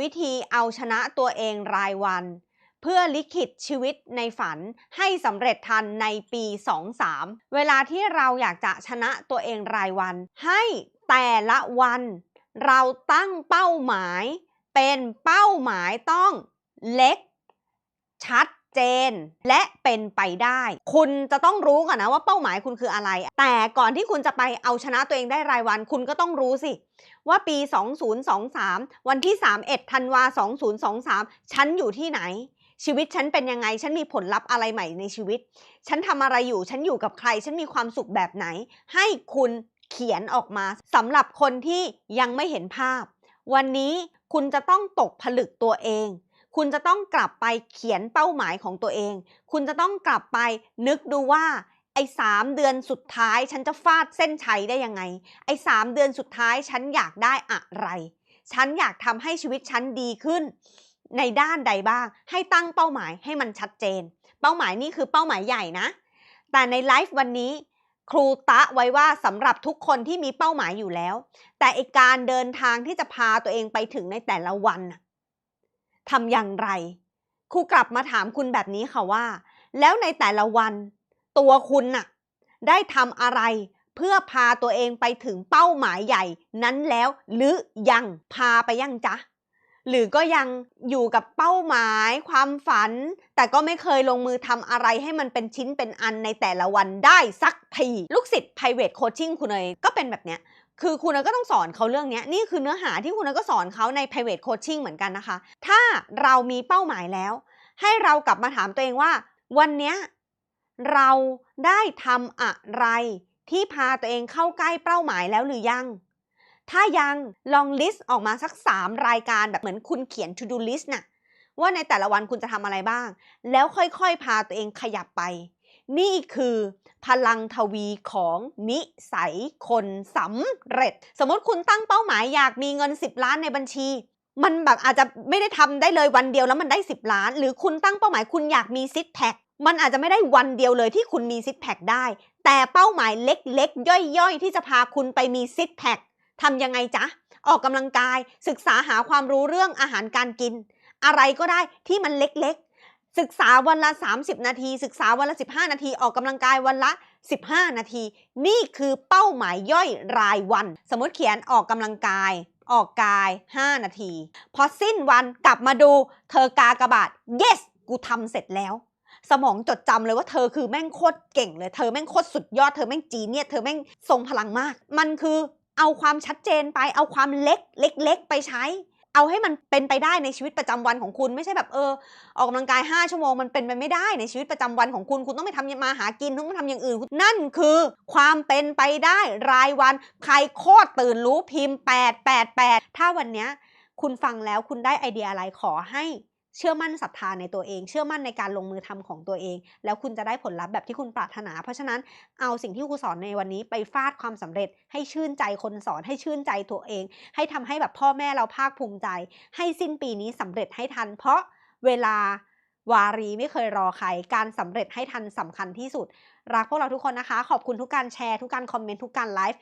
วิธีเอาชนะตัวเองรายวัน เพื่อลิขิตชีวิตในฝันให้สำเร็จทันในปี 23 เวลาที่เราอยากจะชนะตัวเองรายวัน ให้แต่ละวัน เราตั้งเป้าหมาย เป็นเป้าหมายต้องเล็ก ชัด เจน และเป็นไปได้ คุณจะต้องรู้ก่อนนะว่าเป้าหมายคุณคืออะไร แต่ก่อนที่คุณจะไปเอาชนะตัวเองได้รายวัน คุณก็ต้องรู้สิ ว่าปี 2023 วันที่ 31ธันวา2023 ฉันอยู่ที่ไหน ชีวิตฉันเป็นยังไง ฉันมีผลลัพธ์อะไรใหม่ในชีวิต ฉันทำอะไรอยู่ ฉันอยู่กับใคร ฉันมีความสุขแบบไหน ให้คุณเขียนออกมาสำหรับคนที่ยังไม่เห็นภาพ วันนี้คุณจะต้องตกผลึกตัวเอง คุณจะต้องกลับไปเขียนเป้าหมายของตัวเอง คุณจะต้องกลับไปนึกดูว่าไอ้สามเดือนสุดท้ายฉันจะฟาดเส้นชัยได้ยังไง ไอ้สามเดือนสุดท้ายฉันอยากได้อะไร ฉันอยากทำให้ชีวิตฉันดีขึ้น ในด้านใดบ้าง ให้ตั้งเป้าหมายให้มันชัดเจน เป้าหมายนี่คือเป้าหมายใหญ่นะ แต่ในไลฟ์วันนี้ ครูตะไว้ว่าสำหรับทุกคนที่มีเป้าหมายอยู่แล้ว แต่ไอการเดินทางที่จะพาตัวเองไปถึงในแต่ละวันน่ะ ทำอย่างไร ครูกลับมาถามคุณแบบนี้ค่ะว่า แล้วในแต่ละวัน ตัวคุณน่ะ ได้ทำอะไรเพื่อพาตัวเองไปถึงเป้าหมายใหญ่นั้นแล้วหรือยังพาไปยังจ๊ะ หรือก็ยังอยู่กับเป้าหมายความฝัน แต่ก็ไม่เคยลงมือทำอะไรให้มันเป็นชิ้นเป็นอันในแต่ละวันได้สักที ลูกศิษย์ private coaching คุณเนยก็เป็นแบบเนี้ย คือคุณก็ต้องสอนเขาเรื่องนี้นี่คือเนื้อหาที่คุณก็สอนเขาใน private coaching เหมือนกันนะคะ ถ้าเรามีเป้าหมายแล้ว ให้เรากลับมาถามตัวเองว่า วันนี้เราได้ทำอะไรที่พาตัวเองเข้าใกล้เป้าหมายแล้วหรือยัง ถ้ายังลองลิสต์ออกมาสัก 3 รายการแบบเหมือนคุณเขียน to do list น่ะว่าในแต่ละวันคุณจะทำอะไรบ้าง แล้วค่อยๆ พาตัวเองขยับไป นี่คือพลังทวีของนิสัยคนสำเร็จ สมมติคุณตั้งเป้าหมายอยากมีเงิน 10 ล้านในบัญชี มันแบบอาจจะไม่ได้ทำได้เลยวันเดียวแล้วมันได้ 10 ล้าน หรือคุณตั้งเป้าหมายคุณอยากมีซิทแพคมันอาจจะไม่ได้วันเดียวเลยที่คุณมีซิทแพคได้ แต่เป้าหมายเล็กๆ ย่อยๆ ที่จะพาคุณไปมีซิทแพคทำยังไงจ๊ะ ออกกำลังกายศึกษาหาความรู้เรื่องอาหารการกิน อะไรก็ได้ที่มันเล็กๆ ศึกษาวันละ 30 นาที ศึกษาวันละ 15 นาที ออกกำลังกายวันละ 15 นาที นี่คือเป้าหมายย่อยรายวัน สมมติเขียนออกกำลังกาย ออกกาย 5 นาที พอสิ้นวันกลับมาดู เธอกากระบาท yes กูทำเสร็จแล้ว สมองจดจำเลยว่าเธอคือแม่งโคตรเก่งเลย เธอแม่งโคตรสุดยอด เธอแม่งจีเนี่ยเธอแม่งทรงพลังมาก มันคือเอาความชัดเจนไป เอาความเล็กเล็ก ๆ ไปใช้ เอาให้มันเป็นไปได้ในชีวิตประจำวันของคุณ ไม่ใช่แบบเออออกกำลังกาย 5 ชั่วโมงมันเป็นไปไม่ได้ในชีวิตประจำวันของคุณ คุณต้องไปทำมาหากินต้องไปทำอย่างอื่น นั่นคือความเป็นไปได้รายวัน ใครโคตรตื่นรู้พิมพ์ 888 ถ้าวันเนี้ยคุณฟังแล้วคุณได้ไอเดียอะไรขอให้ เชื่อมั่นศรัทธาในตัวเอง เชื่อมั่นในการลงมือทำของตัวเอง แล้วคุณจะได้ผลลัพธ์แบบที่คุณปรารถนา เพราะฉะนั้นเอาสิ่งที่ครูสอนในวันนี้ไปฟาดความสำเร็จ ให้ชื่นใจคนสอน ให้ชื่นใจตัวเอง ให้ทำให้แบบพ่อแม่เราภาคภูมิใจ ให้สิ้นปีนี้สำเร็จให้ทัน เพราะเวลาวารีไม่เคยรอใคร การสำเร็จให้ทันสำคัญที่สุด รักพวกเราทุกคนนะคะ ขอบคุณทุกการแชร์ ทุกการคอมเมนต์ ทุกการไลฟ์